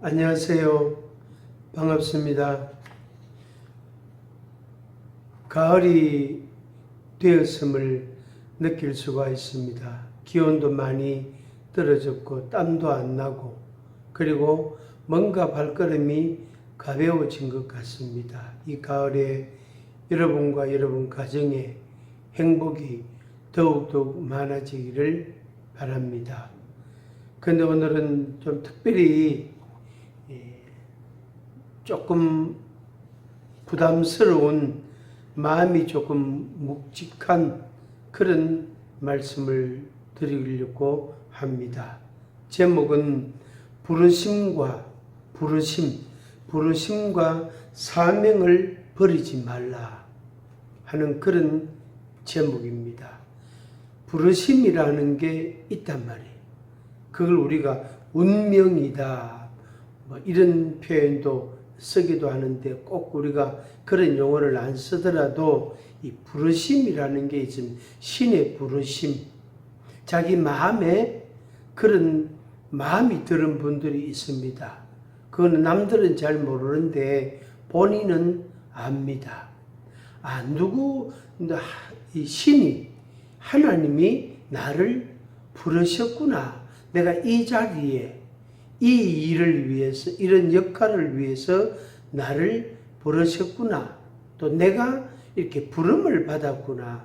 안녕하세요. 반갑습니다. 가을이 되었음을 느낄 수가 있습니다. 기온도 많이 떨어졌고 땀도 안 나고 그리고 뭔가 발걸음이 가벼워진 것 같습니다. 이 가을에 여러분과 여러분 가정에 행복이 더욱더욱 많아지기를 바랍니다. 근데 오늘은 좀 특별히 예, 조금 부담스러운 마음이 조금 묵직한 그런 말씀을 드리려고 합니다. 제목은 부르심과 부르심, 부르심과 사명을 버리지 말라 하는 그런 제목입니다. 부르심이라는 게 있단 말이에요. 그걸 우리가 운명이다. 뭐 이런 표현도 쓰기도 하는데 꼭 우리가 그런 용어를 안 쓰더라도 이 부르심이라는 게 있으면 신의 부르심. 자기 마음에 그런 마음이 드는 분들이 있습니다. 그거는 남들은 잘 모르는데 본인은 압니다. 아, 누구, 이 신이, 하나님이 나를 부르셨구나. 내가 이 자리에 이 일을 위해서, 이런 역할을 위해서 나를 부르셨구나. 또 내가 이렇게 부름을 받았구나.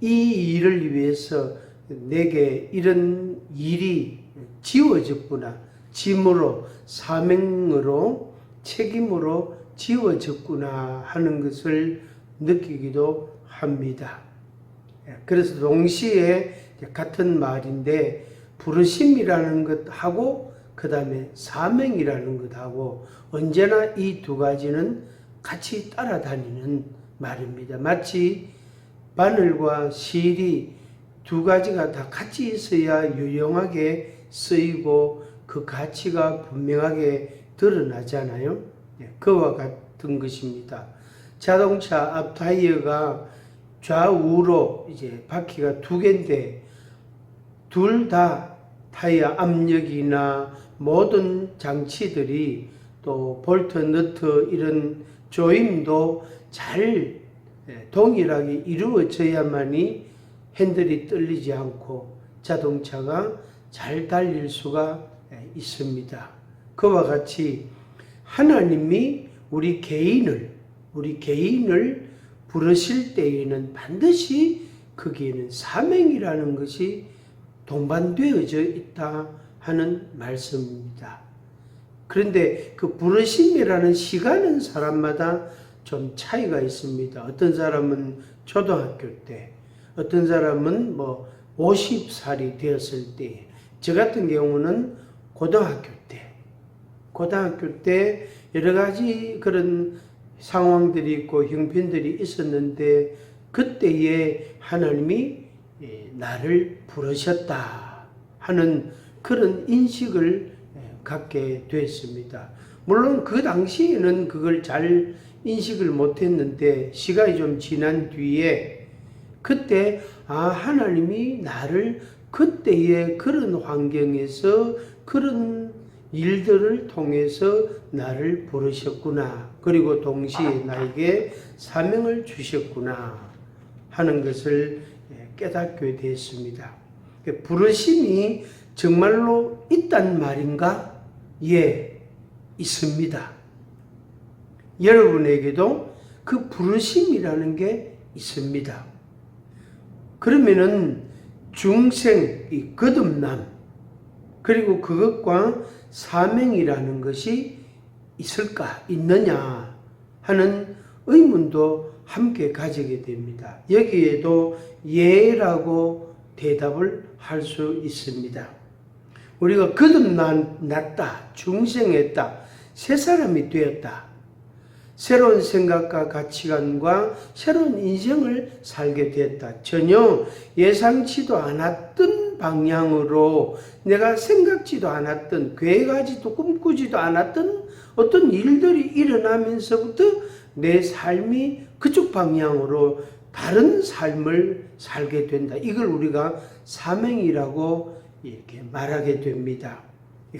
이 일을 위해서 내게 이런 일이 지워졌구나. 짐으로, 사명으로, 책임으로 지워졌구나 하는 것을 느끼기도 합니다. 그래서 동시에 같은 말인데 부르심이라는 것하고 그 다음에 사명이라는 것하고 언제나 이 두 가지는 같이 따라다니는 말입니다. 마치 바늘과 실이 두 가지가 다 같이 있어야 유용하게 쓰이고 그 가치가 분명하게 드러나잖아요. 예, 그와 같은 것입니다. 자동차 앞 타이어가 좌우로 이제 바퀴가 두 개인데 둘 다 타이어 압력이나 모든 장치들이 또 볼트, 너트 이런 조임도 잘 예, 동일하게 이루어져야만이 핸들이 떨리지 않고 자동차가 잘 달릴 수가 예, 있습니다. 그와 같이 하나님이 우리 개인을 우리 개인을 부르실 때에는 반드시 거기에는 사명이라는 것이 동반되어져 있다 하는 말씀입니다. 그런데 그 부르심이라는 시간은 사람마다 좀 차이가 있습니다. 어떤 사람은 초등학교 때, 어떤 사람은 뭐 50살이 되었을 때, 저 같은 경우는 고등학교 때, 고등학교 때 여러 가지 그런 상황들이 있고 형편들이 있었는데 그때에 하나님이 예, 나를 부르셨다 하는 그런 인식을 예, 갖게 됐습니다. 물론 그 당시에는 그걸 잘 인식을 못했는데 시간이 좀 지난 뒤에 그때 아 하나님이 나를 그때의 그런 환경에서 그런 일들을 통해서 나를 부르셨구나. 그리고 동시에 나에게 사명을 주셨구나 하는 것을 예, 깨닫게 됐습니다. 부르심이 정말로 있단 말인가? 예, 있습니다. 여러분에게도 그 부르심이라는 게 있습니다. 그러면은 중생, 이 거듭남, 그리고 그것과 사명이라는 것이 있을까, 있느냐 하는 의문도 함께 가지게 됩니다. 여기에도 예라고 대답을 할 수 있습니다. 우리가 거듭났다, 중생했다, 새 사람이 되었다. 새로운 생각과 가치관과 새로운 인생을 살게 되었다. 전혀 예상치도 않았던 방향으로 내가 생각지도 않았던 계획하지도 꿈꾸지도 않았던 어떤 일들이 일어나면서부터 내 삶이 그쪽 방향으로 다른 삶을 살게 된다. 이걸 우리가 사명이라고 이렇게 말하게 됩니다.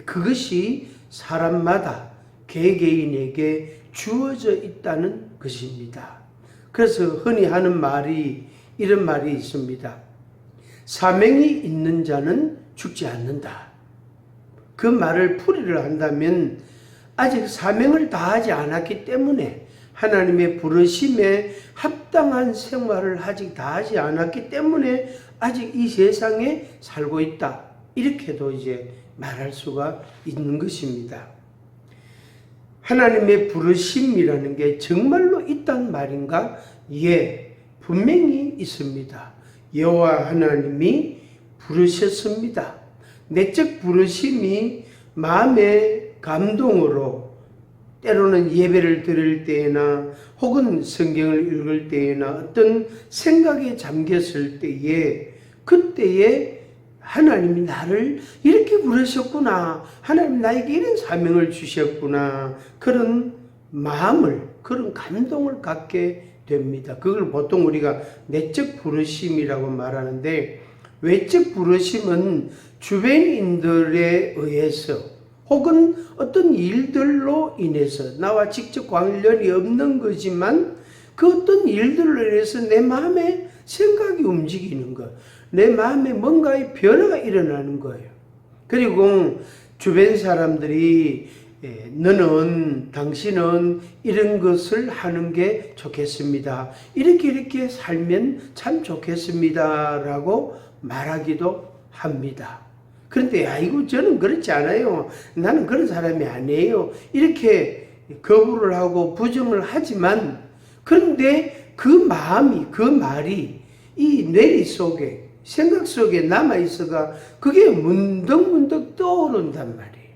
그것이 사람마다 개개인에게 주어져 있다는 것입니다. 그래서 흔히 하는 말이 이런 말이 있습니다. 사명이 있는 자는 죽지 않는다. 그 말을 풀이를 한다면 아직 사명을 다하지 않았기 때문에 하나님의 부르심에 합당한 생활을 아직 다 하지 않았기 때문에 아직 이 세상에 살고 있다. 이렇게도 이제 말할 수가 있는 것입니다. 하나님의 부르심이라는 게 정말로 있단 말인가? 예, 분명히 있습니다. 여호와 하나님이 부르셨습니다. 내적 부르심이 마음의 감동으로 때로는 예배를 드릴 때나 혹은 성경을 읽을 때나 어떤 생각에 잠겼을 때에 그때에 하나님이 나를 이렇게 부르셨구나. 하나님 나에게 이런 사명을 주셨구나. 그런 마음을, 그런 감동을 갖게 됩니다. 그걸 보통 우리가 내적 부르심이라고 말하는데 외적 부르심은 주변인들에 의해서 혹은 어떤 일들로 인해서 나와 직접 관련이 없는 거지만 그 어떤 일들로 인해서 내 마음에 생각이 움직이는 것, 내 마음에 뭔가의 변화가 일어나는 거예요. 그리고 주변 사람들이 예, 너는 당신은 이런 것을 하는 게 좋겠습니다. 이렇게 이렇게 살면 참 좋겠습니다라고 말하기도 합니다. 그런데 아이고 저는 그렇지 않아요. 나는 그런 사람이 아니에요. 이렇게 거부를 하고 부정을 하지만 그런데 그 마음이 그 말이 이 뇌리 속에 생각 속에 남아 있어가 그게 문득문득 떠오른단 말이에요.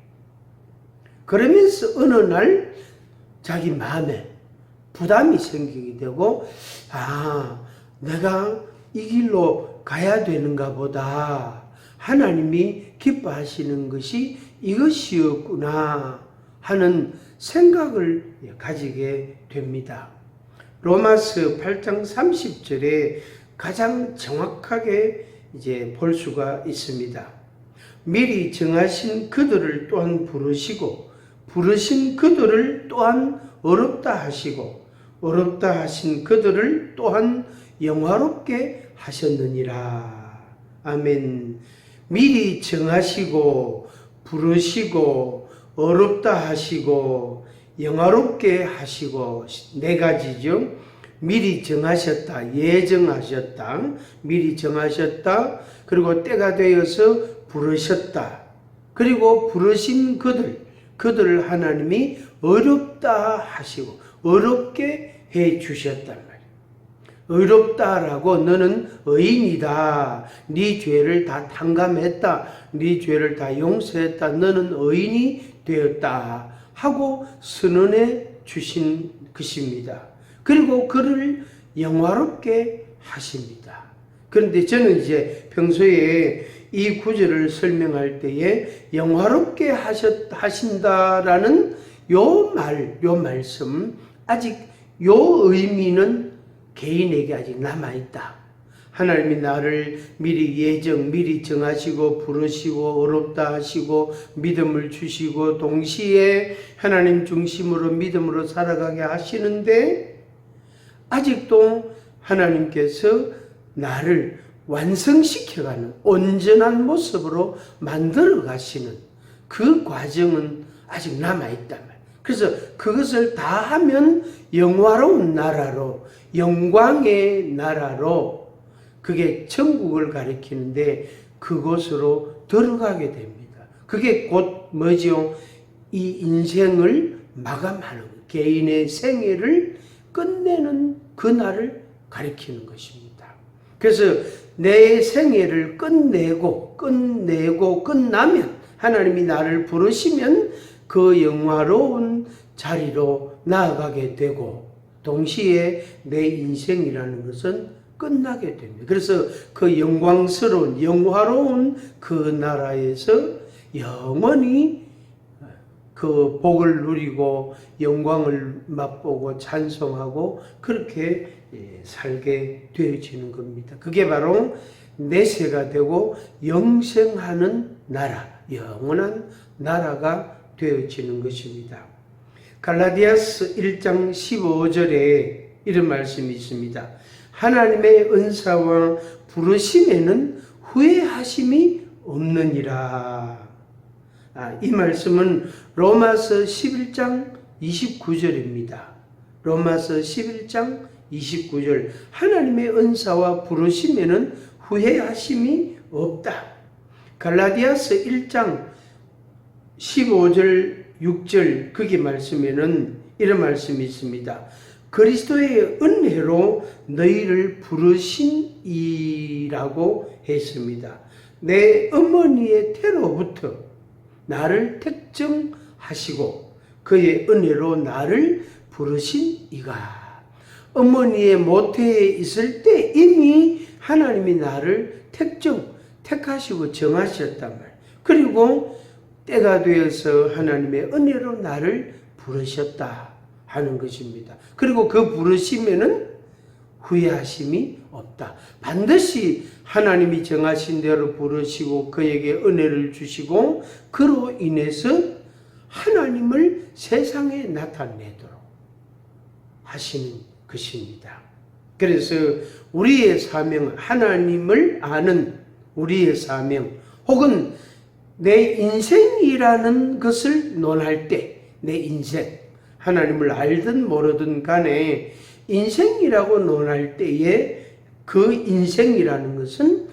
그러면서 어느 날 자기 마음에 부담이 생기게 되고 아 내가 이 길로 가야 되는가 보다 하나님이 기뻐하시는 것이 이것이었구나 하는 생각을 가지게 됩니다. 로마서 8장 30절에 가장 정확하게 이제 볼 수가 있습니다. 미리 정하신 그들을 또한 부르시고 부르신 그들을 또한 어렵다 하시고 어렵다 하신 그들을 또한 영화롭게 하셨느니라. 아멘. 미리 정하시고 부르시고 어렵다 하시고 영화롭게 하시고 네 가지죠. 미리 정하셨다, 예정하셨다, 미리 정하셨다, 그리고 때가 되어서 부르셨다. 그리고 부르신 그들, 그들을 하나님이 어렵다 하시고 어렵게 해 주셨단 어렵다라고 너는 의인이다. 네 죄를 다 탕감했다. 네 죄를 다 용서했다. 너는 의인이 되었다. 하고 선언해 주신 것입니다. 그리고 그를 영화롭게 하십니다. 그런데 저는 이제 평소에 이 구절을 설명할 때에 영화롭게 하셨, 하신다라는 요 말, 요 말씀, 아직 요 의미는 개인에게 아직 남아있다. 하나님이 나를 미리 예정, 미리 정하시고 부르시고 어렵다 하시고 믿음을 주시고 동시에 하나님 중심으로 믿음으로 살아가게 하시는데 아직도 하나님께서 나를 완성시켜가는 온전한 모습으로 만들어 가시는 그 과정은 아직 남아있단 말이에요. 그래서 그것을 다 하면 영화로운 나라로, 영광의 나라로 그게 천국을 가리키는데 그곳으로 들어가게 됩니다. 그게 곧 뭐죠? 이 인생을 마감하는 개인의 생애를 끝내는 그날을 가리키는 것입니다. 그래서 내 생애를 끝내고 끝내고 끝나면 하나님이 나를 부르시면 그 영화로운 자리로 나아가게 되고 동시에 내 인생이라는 것은 끝나게 됩니다. 그래서 그 영광스러운 영화로운 그 나라에서 영원히 그 복을 누리고 영광을 맛보고 찬송하고 그렇게 예, 살게 되어지는 겁니다. 그게 바로 내세가 되고 영생하는 나라, 영원한 나라가 되어지는 것입니다. 갈라디아스 1장 15절에 이런 말씀이 있습니다. 하나님의 은사와 부르심에는 후회하심이 없느니라. 아, 이 말씀은 로마서 11장 29절입니다. 로마서 11장 29절 하나님의 은사와 부르심에는 후회하심이 없다. 갈라디아서 1장 15절 6절 거기 말씀에는 이런 말씀이 있습니다. 그리스도의 은혜로 너희를 부르신 이라고 했습니다. 내 어머니의 태로부터 나를 택정하시고 그의 은혜로 나를 부르신 이가 어머니의 모태에 있을 때 이미 하나님이 나를 택정, 택하시고 정하셨단 말. 그리고 때가 되어서 하나님의 은혜로 나를 부르셨다 하는 것입니다. 그리고 그 부르심에는 후회하심이 없다. 반드시 하나님이 정하신 대로 부르시고 그에게 은혜를 주시고 그로 인해서 하나님을 세상에 나타내도록 하시는 것입니다. 그래서 우리의 사명은 하나님을 아는 우리의 사명 혹은 내 인생이라는 것을 논할 때 내 인생 하나님을 알든 모르든 간에 인생이라고 논할 때에 그 인생이라는 것은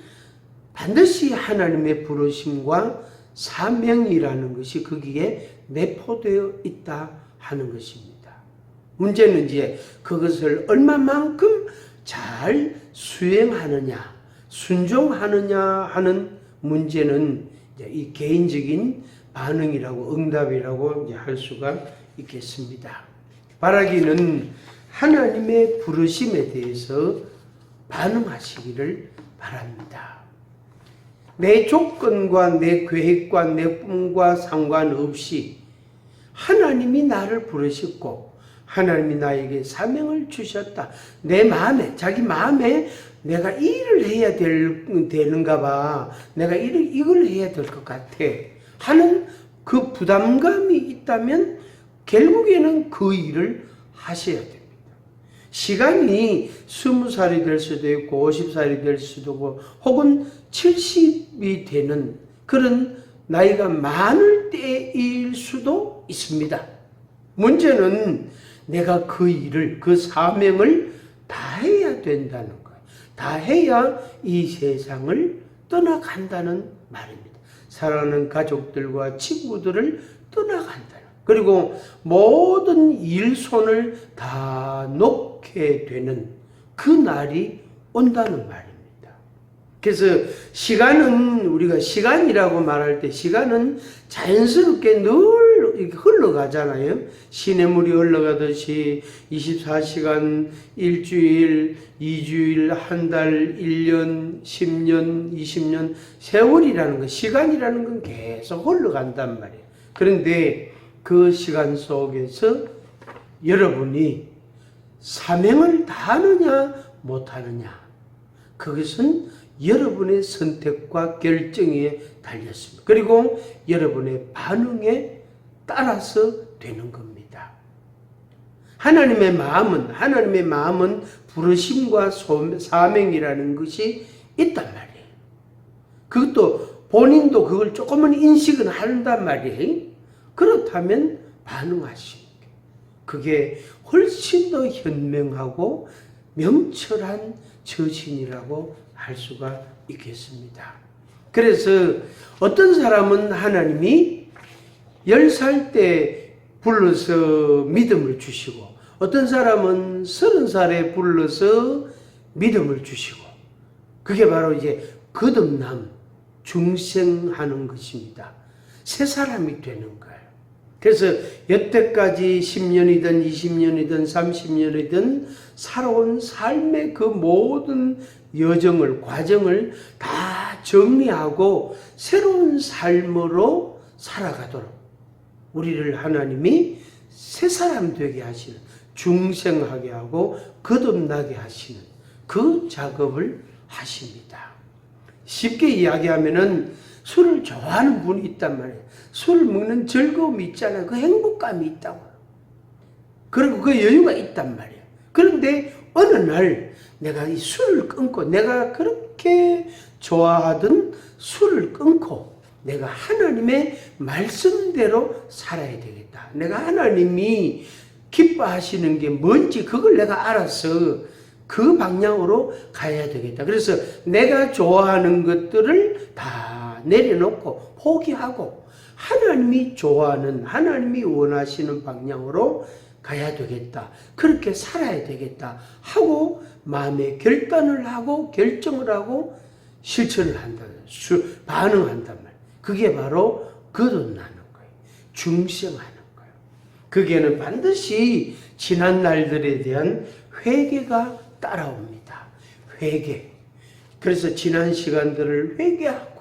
반드시 하나님의 부르심과 사명이라는 것이 거기에 내포되어 있다 하는 것입니다. 문제는 이제 그것을 얼마만큼 잘 수행하느냐, 순종하느냐 하는 문제는 이 개인적인 반응이라고 응답이라고 이제 할 수가 있겠습니다. 바라기는 하나님의 부르심에 대해서 반응하시기를 바랍니다. 내 조건과 내 계획과 내 꿈과 상관없이 하나님이 나를 부르셨고 하나님이 나에게 사명을 주셨다. 내 마음에 자기 마음에 내가 이 일을 해야 될, 되는가 봐. 내가 이 이걸 해야 될 것 같아. 하는 그 부담감이 있다면 결국에는 그 일을 하셔야 됩니다. 시간이 스무 살이 될 수도 있고 오십 살이 될 수도 있고 혹은 70이 되는 그런 나이가 많을 때일 수도 있습니다. 문제는 내가 그 일을 그 사명을 다 해야 된다는 거예요. 다 해야 이 세상을 떠나간다는 말입니다. 사랑하는 가족들과 친구들을 떠나간다는 그리고 모든 일손을 다 놓게 되는 그 날이 온다는 말입니다. 그래서 시간은 우리가 시간이라고 말할 때 시간은 자연스럽게 늘 이렇게 흘러가잖아요. 시냇물이 흘러가듯이 24시간, 일주일, 이주일, 한 달, 1년, 10년, 20년, 세월이라는 건, 시간이라는 건 계속 흘러간단 말이에요. 그런데 그 시간 속에서 여러분이 사명을 다하느냐, 못하느냐. 그것은 여러분의 선택과 결정에 달렸습니다. 그리고 여러분의 반응에 따라서 되는 겁니다. 하나님의 마음은, 하나님의 마음은 부르심과 사명이라는 것이 있단 말이에요. 그것도 본인도 그걸 조금은 인식은 한단 말이에요. 그렇다면 반응하시는 게 그게 훨씬 더 현명하고 명철한 처신이라고 할 수가 있겠습니다. 그래서 어떤 사람은 하나님이 10살 때 불러서 믿음을 주시고 어떤 사람은 30살에 불러서 믿음을 주시고 그게 바로 이제 거듭남, 중생하는 것입니다. 새 사람이 되는 거예요. 그래서 여태까지 10년이든 20년이든 30년이든 살아온 삶의 그 모든 여정을, 과정을 다 정리하고 새로운 삶으로 살아가도록 우리를 하나님이 새 사람 되게 하시는, 중생하게 하고 거듭나게 하시는 그 작업을 하십니다. 쉽게 이야기하면은 술을 좋아하는 분이 있단 말이에요. 술 먹는 즐거움이 있잖아요. 그 행복감이 있다고. 그리고 그 여유가 있단 말이에요. 그런데 어느 날 내가 이 술을 끊고 내가 그렇게 좋아하던 술을 끊고 내가 하나님의 말씀대로 살아야 되겠다. 내가 하나님이 기뻐하시는 게 뭔지 그걸 내가 알아서 그 방향으로 가야 되겠다. 그래서 내가 좋아하는 것들을 다 내려놓고 포기하고 하나님이 좋아하는 하나님이 원하시는 방향으로 가야 되겠다. 그렇게 살아야 되겠다. 하고 마음에 결단을 하고 결정을 하고 실천을 한다. 말이에요. 그게 바로 거듭나는 거예요. 중생하는 거예요. 그게는 반드시 지난 날들에 대한 회개가 따라옵니다. 회개. 그래서 지난 시간들을 회개하고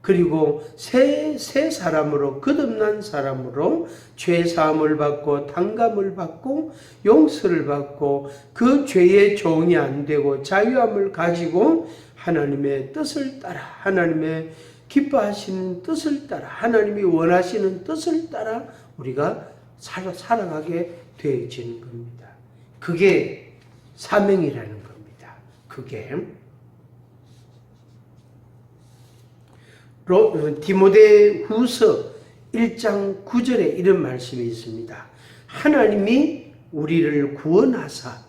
그리고 새, 새 사람으로 거듭난 사람으로 죄 사함을 받고 당감을 받고 용서를 받고 그 죄의 종이 안 되고 자유함을 가지고 하나님의 뜻을 따라 하나님의 기뻐하시는 뜻을 따라 하나님이 원하시는 뜻을 따라 우리가 살아, 살아가게 되어지는 겁니다. 그게 사명이라는 겁니다. 그게 로, 어, 디모데 후서 1장 9절에 이런 말씀이 있습니다. 하나님이 우리를 구원하사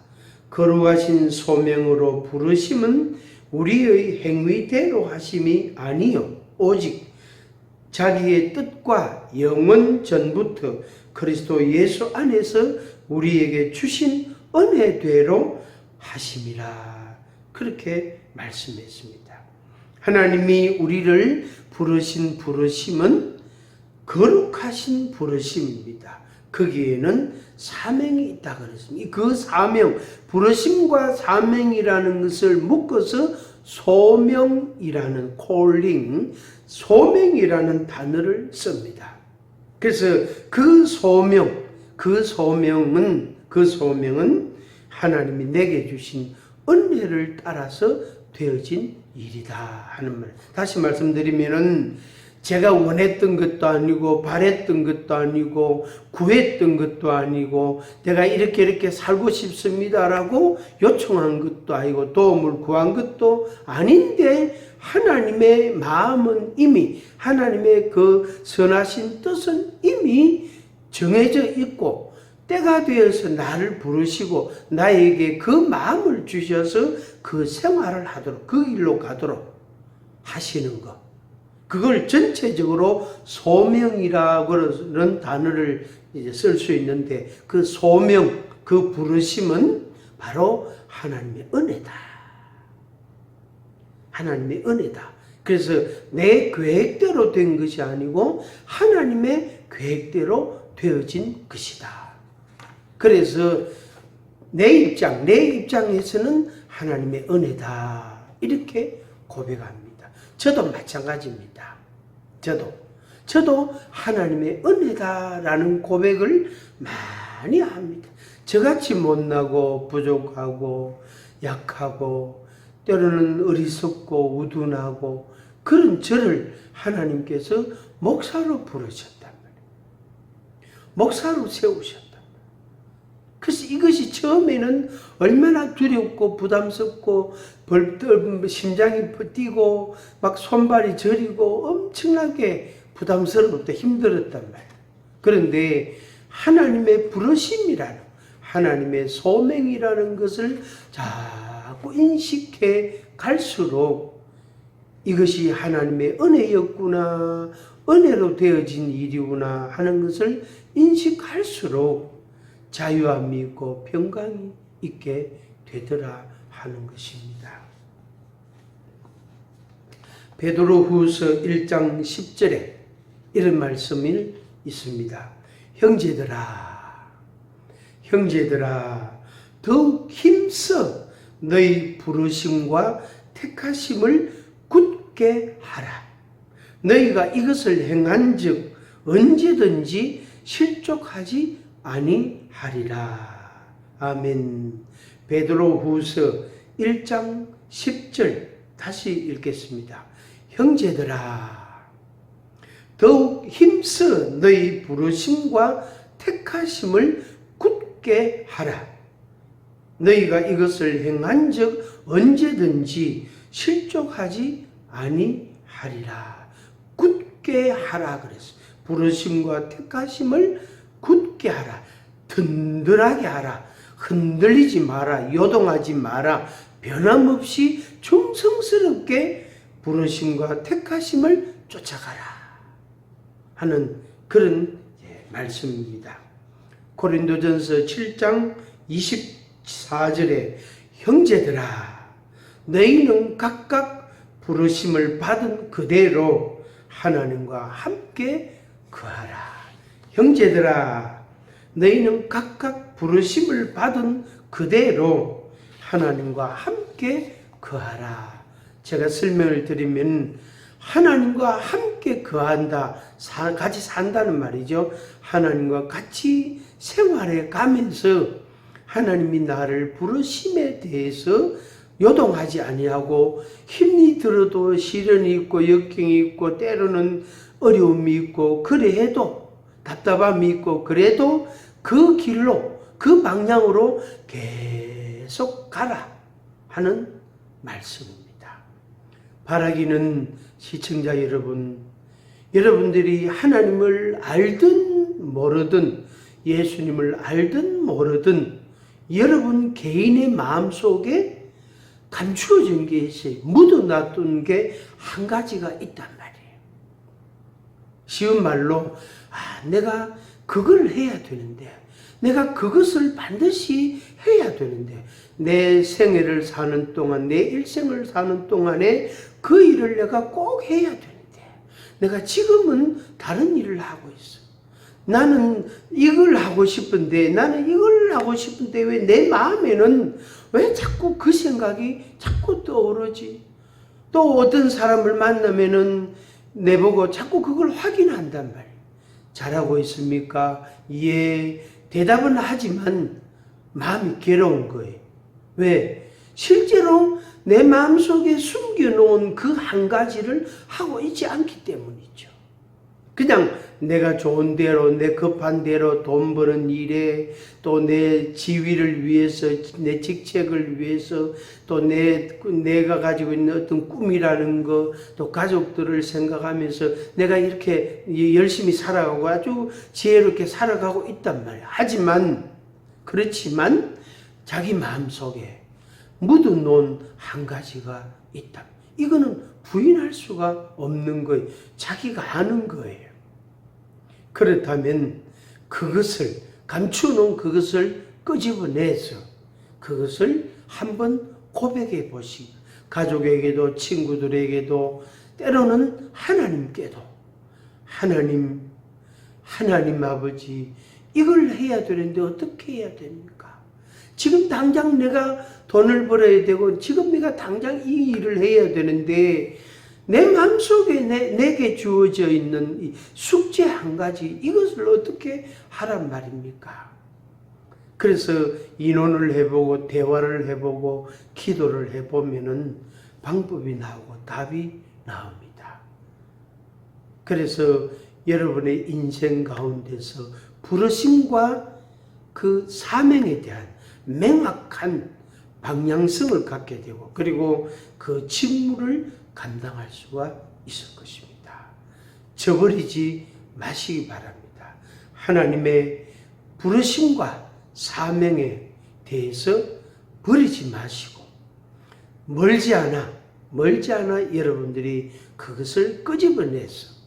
거룩하신 소명으로 부르심은 우리의 행위대로 하심이 아니요 오직 자기의 뜻과 영원 전부터 그리스도 예수 안에서 우리에게 주신 은혜대로 하심이라 그렇게 말씀했습니다. 하나님이 우리를 부르신 부르심은 거룩하신 부르심입니다. 거기에는 사명이 있다 그랬습니다. 그 사명, 부르심과 사명이라는 것을 묶어서 소명이라는 콜링, 소명이라는 단어를 씁니다. 그래서 그 소명, 그 소명은 그 소명은 하나님이 내게 주신 은혜를 따라서 되어진 일이다 하는 말. 다시 말씀드리면은 제가 원했던 것도 아니고 바랬던 것도 아니고 구했던 것도 아니고 내가 이렇게 이렇게 살고 싶습니다라고 요청한 것도 아니고 도움을 구한 것도 아닌데 하나님의 마음은 이미 하나님의 그 선하신 뜻은 이미 정해져 있고 때가 되어서 나를 부르시고 나에게 그 마음을 주셔서 그 생활을 하도록 그 일로 가도록 하시는 것. 그걸 전체적으로 소명이라고는 단어를 이제 쓸 수 있는데 그 소명, 그 부르심은 바로 하나님의 은혜다. 하나님의 은혜다. 그래서 내 계획대로 된 것이 아니고 하나님의 계획대로 되어진 것이다. 그래서 내 입장, 내 입장에서는 하나님의 은혜다. 이렇게 고백합니다. 저도 마찬가지입니다. 저도. 저도 하나님의 은혜다라는 고백을 많이 합니다. 저같이 못나고 부족하고 약하고 때로는 어리석고 우둔하고 그런 저를 하나님께서 목사로 부르셨단 말이에요. 목사로 말이에요. 그래서 이것이 처음에는 얼마나 두렵고 부담스럽고 벌, 심장이 뛰고 막 손발이 저리고 엄청나게 부담스럽고 힘들었단 말이에요. 그런데 하나님의 부르심이라는 하나님의 소명이라는 것을 자꾸 인식해 갈수록 이것이 하나님의 은혜였구나, 은혜로 되어진 일이구나 하는 것을 인식할수록 자유함이 있고 평강이 있게 되더라 하는 것입니다. 베드로 후서 1장 10절에 이런 말씀이 있습니다. 형제들아, 형제들아, 더욱 힘써 너희 부르심과 택하심을 굳게 하라. 너희가 이것을 행한 즉 언제든지 실족하지 아니 하리라. 아멘. 베드로 후서 1장 10절 다시 읽겠습니다. 형제들아 더욱 힘써 너희 부르심과 택하심을 굳게 하라. 너희가 이것을 행한 즉 언제든지 실족하지 아니하리라. 굳게 하라 그랬어. 부르심과 택하심을 굳게 하라. 든든하게 하라. 흔들리지 마라. 요동하지 마라. 변함없이 충성스럽게 부르심과 택하심을 쫓아가라. 하는 그런 예, 말씀입니다. 고린도전서 7장 24절에 형제들아 너희는 각각 부르심을 받은 그대로 하나님과 함께 거하라. 형제들아 너희는 각각 부르심을 받은 그대로 하나님과 함께 거하라. 제가 설명을 드리면 하나님과 함께 거한다, 사- 같이 산다는 말이죠. 하나님과 같이 생활해 가면서 하나님이 나를 부르심에 대해서 요동하지 아니하고 힘이 들어도 시련이 있고 역경이 있고 때로는 어려움이 있고 그래도 답답함이 있고 그래도 그 길로 그 방향으로 계속 가라 하는 말씀입니다. 바라기는 시청자 여러분, 여러분들이 하나님을 알든 모르든 예수님을 알든 모르든 여러분 개인의 마음 속에 감추어진 게 있어요. 묻어놨던 게 한 가지가 있단 말이에요. 쉬운 말로, 아, 내가 그걸 해야 되는데, 내가 그것을 반드시 해야 되는데, 내 생애를 사는 동안, 내 일생을 사는 동안에 그 일을 내가 꼭 해야 되는데, 내가 지금은 다른 일을 하고 있어. 나는 이걸 하고 싶은데, 나는 이걸 하고 싶은데, 왜 내 마음에는 왜 자꾸 그 생각이 자꾸 떠오르지? 또 어떤 사람을 만나면은 내보고 자꾸 그걸 확인한단 말이에요. 잘하고 있습니까? 예. 대답은 하지만 마음이 괴로운 거예요. 왜? 실제로 내 마음속에 숨겨놓은 그 한 가지를 하고 있지 않기 때문이죠. 그냥 내가 좋은 대로, 내 급한 대로 돈 버는 일에 또 내 지위를 위해서, 내 직책을 위해서 또 내, 내가 가지고 있는 어떤 꿈이라는 거, 또 가족들을 생각하면서 내가 이렇게 열심히 살아가고 아주 지혜롭게 살아가고 있단 말이야. 하지만, 그렇지만 자기 마음 속에 묻어놓은 한 가지가 있다. 이거는 부인할 수가 없는 거예요. 자기가 아는 거예요. 그렇다면 그것을 감추놓은 그것을 끄집어내서 그것을 한번 고백해 보시. 가족에게도 친구들에게도 때로는 하나님께도 하나님 하나님 아버지 이걸 해야 되는데 어떻게 해야 됩니까? 지금 당장 내가 돈을 벌어야 되고 지금 내가 당장 이 일을 해야 되는데 내 마음속에 내, 내게 주어져 있는 이 숙제 한 가지 이것을 어떻게 하란 말입니까? 그래서 인원을 해보고 대화를 해보고 기도를 해보면은 방법이 나오고 답이 나옵니다. 그래서 여러분의 인생 가운데서 부르심과 그 사명에 대한 명확한 방향성을 갖게 되고 그리고 그 직무를 감당할 수가 있을 것입니다. 저버리지 마시기 바랍니다. 하나님의 부르심과 사명에 대해서 버리지 마시고 멀지 않아 멀지 않아 여러분들이 그것을 끄집어내서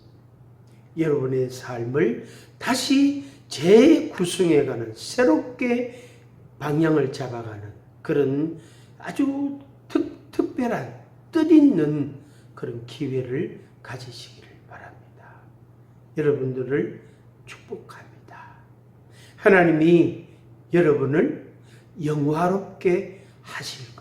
여러분의 삶을 다시 재구성해가는 새롭게 방향을 잡아가는 그런 아주 특, 특별한 뜻있는 그런 기회를 가지시기를 바랍니다. 여러분들을 축복합니다. 하나님이 여러분을 영화롭게 하실.